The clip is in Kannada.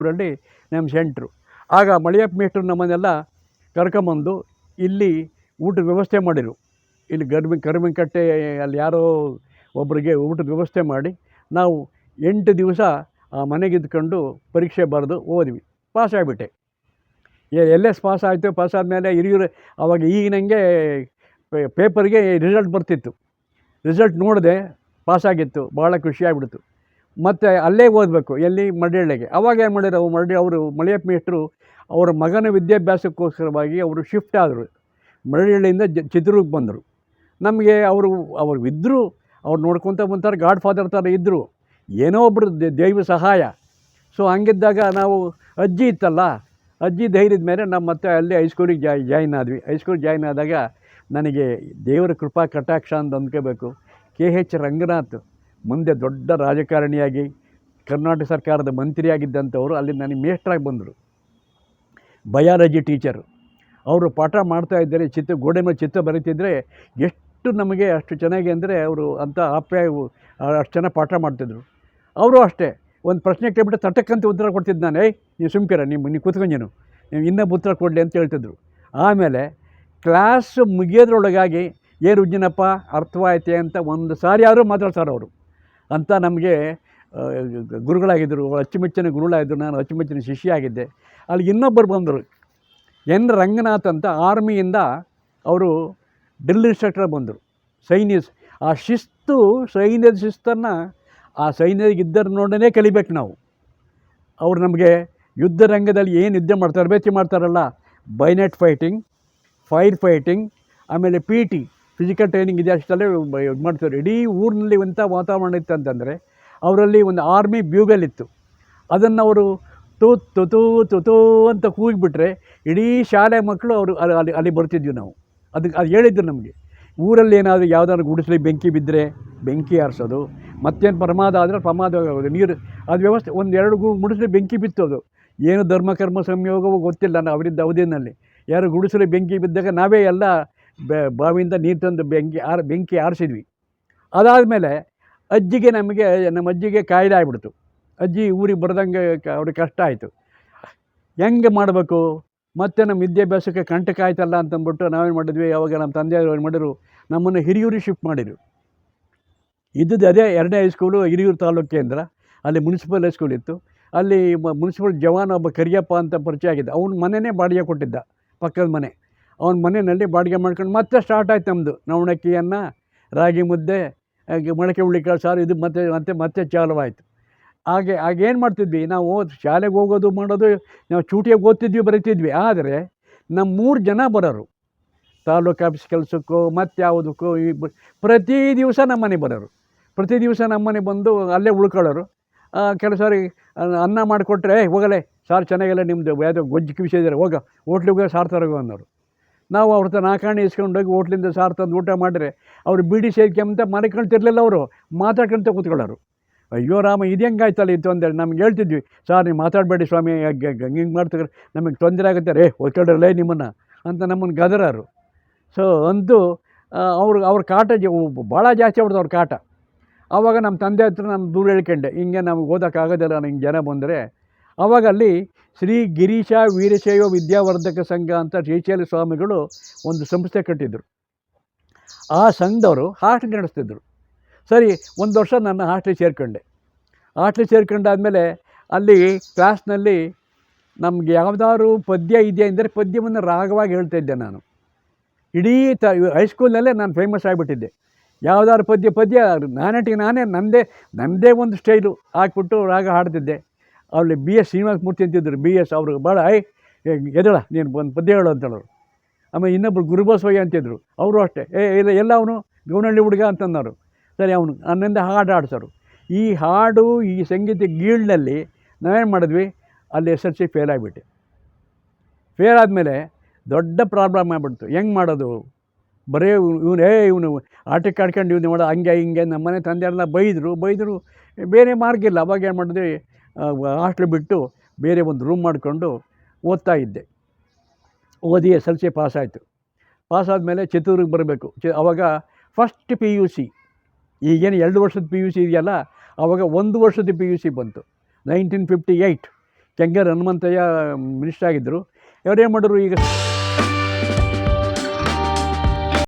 ಊರಲ್ಲಿ ನಮ್ಮ ಸೆಂಟ್ರು ಆಗ ಮಳಿಯಪ್ಪ ಮೇಷ್ಟ್ರು ನಮ್ಮನ್ನೆಲ್ಲ ಕರ್ಕೊಂಬಂದು ಇಲ್ಲಿ ಊಟದ ವ್ಯವಸ್ಥೆ ಮಾಡಿರು ಇಲ್ಲಿ ಗರ್ಮಿ ಕರಿಮೆಂಕಟ್ಟೆ ಅಲ್ಲಿ ಯಾರೋ ಒಬ್ಬರಿಗೆ ಊಟದ ವ್ಯವಸ್ಥೆ ಮಾಡಿ ನಾವು ಎಂಟು ದಿವಸ ಆ ಮನೆಗಿದ್ಕೊಂಡು ಪರೀಕ್ಷೆ ಬರೆದು ಓದ್ವಿ ಪಾಸ್ ಆಗಿಬಿಟ್ಟೆ ಎಲ್ ಎಸ್ ಪಾಸ್ ಆಯಿತು ಪಾಸ್ ಆದಮೇಲೆ ಹಿರಿಯರು ಅವಾಗ ಈಗಿನಂಗೆ ಪೇಪರ್ಗೆ ರಿಸಲ್ಟ್ ಬರ್ತಿತ್ತು ರಿಸಲ್ಟ್ ನೋಡಿದೆ ಪಾಸಾಗಿತ್ತು ಭಾಳ ಖುಷಿಯಾಗ್ಬಿಡ್ತು ಮತ್ತು ಅಲ್ಲೇ ಓದಬೇಕು, ಎಲ್ಲಿ? ಮಡಿಹಳ್ಳಿಗೆ. ಅವಾಗ ಏನು ಮಾಡಿದ್ರು ಮಡಿ, ಅವರು ಮಳಿಯಪ್ಪ ಮೇಷ್ಟರು ಅವರ ಮಗನ ವಿದ್ಯಾಭ್ಯಾಸಕ್ಕೋಸ್ಕರವಾಗಿ ಅವರು ಶಿಫ್ಟ್ ಆದರು. ಮಡಿಹಳ್ಳಿಯಿಂದ ಜ ಚಿತ್ರದುರ್ಗಕ್ಕೆ ಬಂದರು. ನಮಗೆ ಅವರು ಅವರು ಇದ್ದರು ಅವ್ರು ನೋಡ್ಕೊತ ಬಂತಾರೆ ಗಾಡ್ ಫಾದರ್ ಥರ ಇದ್ದರು ಏನೋ ಒಬ್ಬರು ದೈವ ಸಹಾಯ. ಸೊ ಹಂಗಿದ್ದಾಗ ನಾವು ಅಜ್ಜಿ ಇತ್ತಲ್ಲ, ಅಜ್ಜಿ ಧೈರ್ಯದ ಮೇಲೆ ನಮ್ಮ ಮತ್ತೆ ಅಲ್ಲಿ ಹೈಸ್ಕೂಲಿಗೆ ಜಾಯ್ ಜಾಯ್ನ್ ಆದ್ವಿ. ಹೈಸ್ಕೂಲ್ ಜಾಯ್ನ್ ಆದಾಗ ನನಗೆ ದೇವರ ಕೃಪಾ, ಕಟಾಕ್ಷ ಅಂತ ಅಂದ್ಕೋಬೇಕು. ಕೆ ಎಚ್ ರಂಗನಾಥ್ ಮುಂದೆ ದೊಡ್ಡ ರಾಜಕಾರಣಿಯಾಗಿ ಕರ್ನಾಟಕ ಸರ್ಕಾರದ ಮಂತ್ರಿಯಾಗಿದ್ದಂಥವರು ಅಲ್ಲಿ ನನಗೆ ಮೇಷ್ಟ್ರಾಗಿ ಬಂದರು. Biology teacher. ಅವರು ಪಾಠ ಮಾಡ್ತಾ ಇದ್ದರೆ, ಚಿತ್ರ, ಗೋಡೆ ಮೇಲೆ ಚಿತ್ರ ಬರೀತಿದ್ರೆ ಎಷ್ಟು ನಮಗೆ ಅಷ್ಟು ಚೆನ್ನಾಗಿ ಅಂದರೆ ಅವರು ಅಂಥ ಆಪ್ಯ ಅಷ್ಟು ಚೆನ್ನಾಗಿ ಪಾಠ ಮಾಡ್ತಿದ್ರು. ಅವರು ಅಷ್ಟೇ, ಒಂದು ಪ್ರಶ್ನೆ ಕೇಳ್ಬಿಟ್ಟು ತಟಕ್ಕಂತ ಉತ್ತರ ಕೊಡ್ತಿದ್ದು ನಾನು, ಏಯ್, ನೀವು ಸುಮ್ಕಿರ ನಿಮ್ಮ ನೀವು ಕೂತ್ಕೊಂಡೇನು ನೀವು ಇನ್ನೊಬ್ಬ ಉತ್ತರ ಕೊಡಲಿ ಅಂತ ಹೇಳ್ತಿದ್ರು. ಆಮೇಲೆ ಕ್ಲಾಸ್ ಮುಗಿಯೋದ್ರೊಳಗಾಗಿ, ಏ ಉಜ್ಜಿನಪ್ಪ ಅರ್ಥವಾಯಿತೆ? ಅಂತ ಒಂದು ಸಾರಿ ಆದರೂ ಮಾತಾಡ್ತಾರೆ ಅವರು. ಅಂತ ನಮಗೆ ಗುರುಗಳಾಗಿದ್ದರು ಅಚ್ಚುಮೆಚ್ಚಿನ ಗುರುಗಳಾಗಿದ್ದರು ನಾನು ಅಚ್ಚುಮೆಚ್ಚಿನ ಶಿಷ್ಯ ಆಗಿದ್ದೆ ಅಲ್ಲಿ ಇನ್ನೊಬ್ಬರು ಬಂದರು. ಎನ್ ರಂಗನಾಥ್ ಅಂತ ಆರ್ಮಿಯಿಂದ ಅವರು ಡ್ರಿಲ್ ಇನ್ಸ್ಟ್ರಕ್ಟರ್ ಬಂದರು. ಸೈನ್ಯ, ಆ ಶಿಸ್ತು, ಸೈನ್ಯದ ಶಿಸ್ತನ್ನು ಆ ಸೈನ್ಯದಾಗ ನೋಡೇ ಕಲಿಬೇಕು ನಾವು. ಅವರು ನಮಗೆ ಯುದ್ಧ ರಂಗದಲ್ಲಿ ಏನು ಯುದ್ಧ ಮಾಡ್ತಾರೆ ತರಬೇತಿ ಮಾಡ್ತಾರಲ್ಲ, ಬೈನೆಟ್ ಫೈಟಿಂಗ್, ಫೈರ್ ಫೈಟಿಂಗ್, ಆಮೇಲೆ ಪಿ ಟಿ ಫಿಸಿಕಲ್ ಟ್ರೈನಿಂಗ್ ಇದೆ ಅಷ್ಟಲ್ಲೇ ಇದು ಮಾಡ್ತಾರೆ. ಇಡೀ ಊರಿನಲ್ಲಿ ಎಂಥ ವಾತಾವರಣ ಇತ್ತು ಅಂತಂದರೆ, ಅವರಲ್ಲಿ ಒಂದು ಆರ್ಮಿ ಬ್ಯೂಗಲ್ ಇತ್ತು. ಅದನ್ನು ಅವರು ತೂ, ತು ತೂ ತು, ತೂ ಅಂತ ಕೂಗಿಬಿಟ್ರೆ ಇಡೀ ಶಾಲೆ ಮಕ್ಕಳು ಅವರು ಅಲ್ಲಿ ಅಲ್ಲಿ ಅಲ್ಲಿ ಬರ್ತಿದ್ವಿ ನಾವು. ಅದಕ್ಕೆ ಅದು ಹೇಳಿದ್ರು ನಮಗೆ. ಊರಲ್ಲಿ ಏನಾದರೂ ಯಾವುದಾದ್ರು ಗುಡಿಸಲಿ ಬೆಂಕಿ ಬಿದ್ದರೆ ಬೆಂಕಿ ಆರಿಸೋದು, ಮತ್ತೇನು ಪ್ರಮಾದ ಆದರೆ ಪ್ರಮಾದ ನೀರು, ಅದು ವ್ಯವಸ್ಥೆ ಒಂದು ಎರಡು ಗು, ಗುಡಿಸಲಿ ಬೆಂಕಿ ಬಿತ್ತೋದು ಏನು ಧರ್ಮ, ಕರ್ಮ, ಸಂಯೋಗವೋ ಗೊತ್ತಿಲ್ಲ ನಾವು ಅವರಿದ್ದ ಅವಧಿನಲ್ಲಿ. ಯಾರು ಗುಡಿಸಲಿ ಬೆಂಕಿ ಬಿದ್ದಾಗ ನಾವೇ ಎಲ್ಲ ಬೆ, ಬಾವಿಯಿಂದ ನೀರು ತಂದು ಬೆಂಕಿ ಆರ್, ಬೆಂಕಿ ಆರಿಸಿದ್ವಿ. ಅದಾದಮೇಲೆ ಅಜ್ಜಿಗೆ ನಮಗೆ, ನಮ್ಮ ಅಜ್ಜಿಗೆ ಕಾಯಿಲೆ ಆಗಿಬಿಡ್ತು. ಅಜ್ಜಿ ಊರಿಗೆ ಬರ್ದಂಗೆ ಅವ್ರಿಗೆ ಕಷ್ಟ ಆಯಿತು. ಹೆಂಗೆ ಮಾಡಬೇಕು? ಮತ್ತೆ ನಮ್ಮ ವಿದ್ಯಾಭ್ಯಾಸಕ್ಕೆ ಕಂಟಕ ಆಯ್ತಲ್ಲ ಅಂತಂದ್ಬಿಟ್ಟು ನಾವೇನು ಮಾಡಿದ್ವಿ? ಅವಾಗ ನಮ್ಮ ತಂದೆಯವರು ಏನು ಮಾಡಿದ್ರು? ನಮ್ಮನ್ನು ಹಿರಿಯೂರಿಗೆ ಶಿಫ್ಟ್ ಮಾಡಿದರು. ಇದ್ದದ್ದು ಅದೇ ಎರಡನೇ ಹೈಸ್ಕೂಲು ಹಿರಿಯೂರು ತಾಲೂಕು ಕೇಂದ್ರ. ಅಲ್ಲಿ ಮುನ್ಸಿಪಲ್ ಹೈಸ್ಕೂಲ್ ಇತ್ತು. ಅಲ್ಲಿ ಮುನ್ಸಿಪಲ್ ಜವಾನ್ ಒಬ್ಬ ಕರಿಯಪ್ಪ ಅಂತ ಪರಿಚಯ ಆಗಿದ್ದ. ಅವ್ನ ಮನೆಯೇ ಬಾಡಿಗೆ ಕೊಟ್ಟಿದ್ದ. ಪಕ್ಕದ ಮನೆ. ಅವನ ಮನೆಯಲ್ಲಿ ಬಾಡಿಗೆ ಮಾಡ್ಕೊಂಡು ಮತ್ತೆ ಸ್ಟಾರ್ಟ್ ಆಯ್ತು ನಮ್ಮದು ನವಣಕ್ಕಿಯನ್ನು ರಾಗಿ ಮುದ್ದೆ ಮೊಳಕೆ ಹುಳ್ಳಿಕಾಳು ಸಾರು ಇದು ಮತ್ತೆ ಮತ್ತೆ ಮತ್ತೆ ಚಾಲುವಾಯಿತು. ಹಾಗೆ ಆಗೇನು ಮಾಡ್ತಿದ್ವಿ? ನಾವು ಶಾಲೆಗೆ ಹೋಗೋದು ಮಾಡೋದು ನಾವು ಚೂಟಿಯಾಗಿ ಓದ್ತಿದ್ವಿ ಬರೀತಿದ್ವಿ. ಆದರೆ ನಮ್ಮ ಮೂರು ಜನ ಬರೋರು. ತಾಲೂಕು ಆಫೀಸ್ ಕೆಲಸಕ್ಕೂ ಮತ್ತೆ ಯಾವುದಕ್ಕೂ ಈ ಪ್ರತಿ ದಿವಸ ನಮ್ಮ ಮನೆಗೆ ಬರೋರು. ಪ್ರತಿ ದಿವಸ ನಮ್ಮ ಮನೆ ಬಂದು ಅಲ್ಲೇ ಉಳ್ಕೊಳ್ಳೋರು. ಕೆಲವು ಸಾರಿ ಅನ್ನ- ಮಾಡಿಕೊಟ್ರೆ "ಏ, ಹೋಗಲೇ ಸಾರು ಚೆನ್ನಾಗಿಲ್ಲ ನಿಮ್ಮದು ಯಾವುದೋ ಗೊಜ್ಜು ಇದ್ದಾರೆ ಹೋಗ. ಹೋಟ್ಲಿಗೆ ಹೋಗಿ ಸಾರು ತರಗೋ ಅನ್ನೋರು. ನಾವು ಅವ್ರ ಹತ್ರ ನಾಕಾಣಿ ಇಸ್ಕೊಂಡೋಗಿ ಹೋಟ್ಲಿಂದ ಸಾರ್ ತಂದು ಊಟ ಮಾಡಿದ್ರೆ ಅವ್ರು ಬೀಡಿ ಸೇರ್ಕೊಂತ ಮನೆಕೊಳ್ತಿರ್ಲಿಲ್ಲ ಅವರು, ಮಾತಾಡ್ಕೊಂತ ಕೂತ್ಕೊಳ್ಳೋರು. ಅಯ್ಯೋ ರಾಮ, ಇದು ಹೆಂಗಾಯ್ತಲ್ಲ ಇತ್ತು ಅಂದೇಳಿ ನಮ್ಗೆ ಹೇಳ್ತಿದ್ವಿ, ಸಾರ್, ನೀವು ಮಾತಾಡಬೇಡಿ ಸ್ವಾಮಿ, ಹಂಗೆ, ಹಿಂಗೆ ಮಾಡ್ತಾರೆ ನಮಗೆ ತೊಂದರೆ ಆಗುತ್ತೆ, ರೇ ಓದ್ಕೊಳ್ರಲ್ಲೇ ನಿಮ್ಮನ್ನು ಅಂತ ನಮ್ಮನ್ನು ಗದರಾರು. ಸೊ ಅಂತೂ ಅವ್ರು, ಅವ್ರ ಕಾಟ ಭಾಳ ಜಾಸ್ತಿ ಅವ್ರದ್ದು ಅವ್ರ ಕಾಟ. ಆವಾಗ ನಮ್ಮ ತಂದೆ ಹತ್ರ ನಾನು ದೂರ ಹೇಳ್ಕೊಂಡೆ, ಹಿಂಗೆ ನಮ್ಗೆ ಓದೋಕ್ಕಾಗೋದಿಲ್ಲ ನಂಗೆ ಜನ ಬಂದರೆ ಆವಾಗ ಅಲ್ಲಿ ಶ್ರೀ ಗಿರೀಶ ವೀರಶೈವ ವಿದ್ಯಾವರ್ಧಕ ಸಂಘ ಅಂತ ಶ್ರೀಶೈಲ ಸ್ವಾಮಿಗಳು ಒಂದು ಸಂಸ್ಥೆ ಕಟ್ಟಿದ್ರು. ಆ ಸಂಘದವರು ಹಾಸ್ಟೆಲ್ ನಡೆಸ್ತಿದ್ರು. ಸರಿ, ಒಂದು ವರ್ಷ ನನ್ನ ಹಾಸ್ಟೆಲ್ ಸೇರಿಕೊಂಡೆ. ಹಾಸ್ಟೆಲ್ ಸೇರ್ಕೊಂಡಾದ್ಮೇಲೆ ಅಲ್ಲಿ ಕ್ಲಾಸ್ನಲ್ಲಿ ನಮಗೆ ಯಾವ್ದಾದ್ರು ಪದ್ಯ ಇದೆಯಾ ಅಂದರೆ ಪದ್ಯವನ್ನು ರಾಗವಾಗಿ ಹೇಳ್ತಾ ಇದ್ದೆ ನಾನು. ಇಡೀ ತ ಹೈಸ್ಕೂಲ್ನಲ್ಲೇ ನಾನು ಫೇಮಸ್ ಆಗಿಬಿಟ್ಟಿದ್ದೆ. ಯಾವ್ದಾದ್ರು ಪದ್ಯ ಪದ್ಯ ನಾನಟಿಗೆ ನಾನೇ ನನ್ನದೇ ನನ್ನದೇ ಒಂದು ಸ್ಟೈಲು ಹಾಕ್ಬಿಟ್ಟು ರಾಗ ಹಾಡ್ತಿದ್ದೆ. ಅಲ್ಲಿ ಬಿ ಎಸ್ ಶ್ರೀನಿವಾಸ ಮೂರ್ತಿ ಅಂತಿದ್ದರು ಬಿ ಎಸ್ ಅವರು ಭಾಳ ಐ ಎದಳ, ನೀನು ಒಂದು ಪದ್ಯ ಹೇಳು ಅಂತ ಹೇಳೋರು. ಆಮೇಲೆ ಇನ್ನೊಬ್ಬರು ಗುರುಬಸವಯ್ಯ ಅಂತಿದ್ದರು ಅವರು ಅಷ್ಟೇ. ಏ, ಇಲ್ಲ, ಎಲ್ಲ ಅವನು ಗೌನಹಳ್ಳಿ ಹುಡುಗ ಅಂತಂದರು ಸರಿ, ಅವನು ನನ್ನಿಂದ ಹಾಡು ಆಡ್ಸೋರು ಈ ಹಾಡು, ಈ ಸಂಗೀತ ಗೀಳ್ನಲ್ಲಿ ನಾವೇನು ಮಾಡಿದ್ವಿ? ಅಲ್ಲಿ ಎಸ್ ಎಲ್ ಸಿ ಫೇಲ್ ಆಗಿಬಿಟ್ಟೆ. ಫೇಲ್ ಆದಮೇಲೆ ದೊಡ್ಡ ಪ್ರಾಬ್ಲಮ್ ಆಗಿಬಿಡ್ತು. ಹೆಂಗೆ ಮಾಡೋದು? ಬರೀ ಇವನು ಏ, ಇವನು ಆಟಕ್ಕೆ ಆಡ್ಕೊಂಡು ಇವನು ಮಾಡೋ ಹಂಗೆ, ಹಿಂಗೆ, ನಮ್ಮನೆ ತಂದೆಯೆಲ್ಲ ಬೈದರು. ಬೈದರು, ಬೇರೆ ಮಾರ್ಗ ಇಲ್ಲ. ಅವಾಗ ಏನು ಮಾಡಿದ್ವಿ? ಹಾಸ್ಟ್ಲ್ ಬಿಟ್ಟು ಬೇರೆ ಒಂದು ರೂಮ್ ಮಾಡಿಕೊಂಡು ಓದ್ತಾ ಇದ್ದೆ. ಓದಿ ಎಸ್ ಎಲ್ ಸಿ ಪಾಸಾಯಿತು. ಪಾಸಾದಮೇಲೆ ಚಿತ್ತೂರಿಗೆ ಬರಬೇಕು. ಚ, ಅವಾಗ ಫಸ್ಟ್ ಪಿ ಯು ಸಿ ಈಗೇನು ಎರಡು ವರ್ಷದ ಪಿ ಯು ಸಿ ಇದೆಯಲ್ಲ ಆವಾಗ ಒಂದು ವರ್ಷದ ಪಿ ಯು ಸಿ ಬಂತು. Nineteen fifty eight Kengal Hanumanthaiah ಮಿನಿಸ್ಟ್ರಾಗಿದ್ದರು ಇವರೇನು ಮಾಡಿದ್ರು ಈಗ?